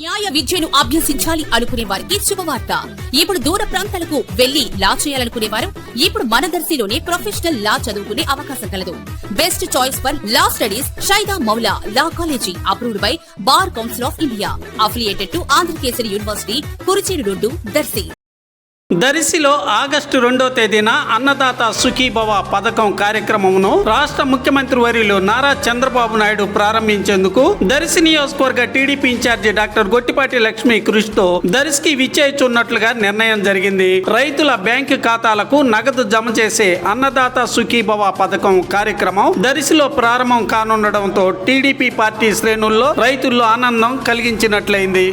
న్యాయ విద్యను అభ్యసించాలి అనుకునే వారికి శుభవార్త. ఇప్పుడు దూర ప్రాంతాలకు వెళ్ళి లా చేయాలనుకునే వారు ఇప్పుడు మనదర్శిలోనే ప్రొఫెషనల్ లా చదువుకునే అవకాశం కలదు. Best choice for law studies Shaida Moula law college approved by bar council of India affiliated to Andhrakesari university Kurichedu road Darsi. దరిసిలో August రెండో తేదీన అన్నదాత సుఖీభవ పథకం కార్యక్రమమును రాష్ట్ర ముఖ్యమంత్రి వర్యులు నారా చంద్రబాబు నాయుడు ప్రారంభించేందుకు దరిసి నియోజకవర్గ TDP incharge doctor Gottipati Lakshmi కృషితో దరిసికి విచ్చేయచున్నట్లుగా నిర్ణయం జరిగింది. రైతుల బ్యాంకు ఖాతాలకు నగదు జమ చేసే అన్నదాత సుఖీభవ పథకం కార్యక్రమం దరిసిలో ప్రారంభం కానుండడంతో టీడీపీ పార్టీ శ్రేణుల్లో రైతుల్లో ఆనందం కలిగించినట్లయింది.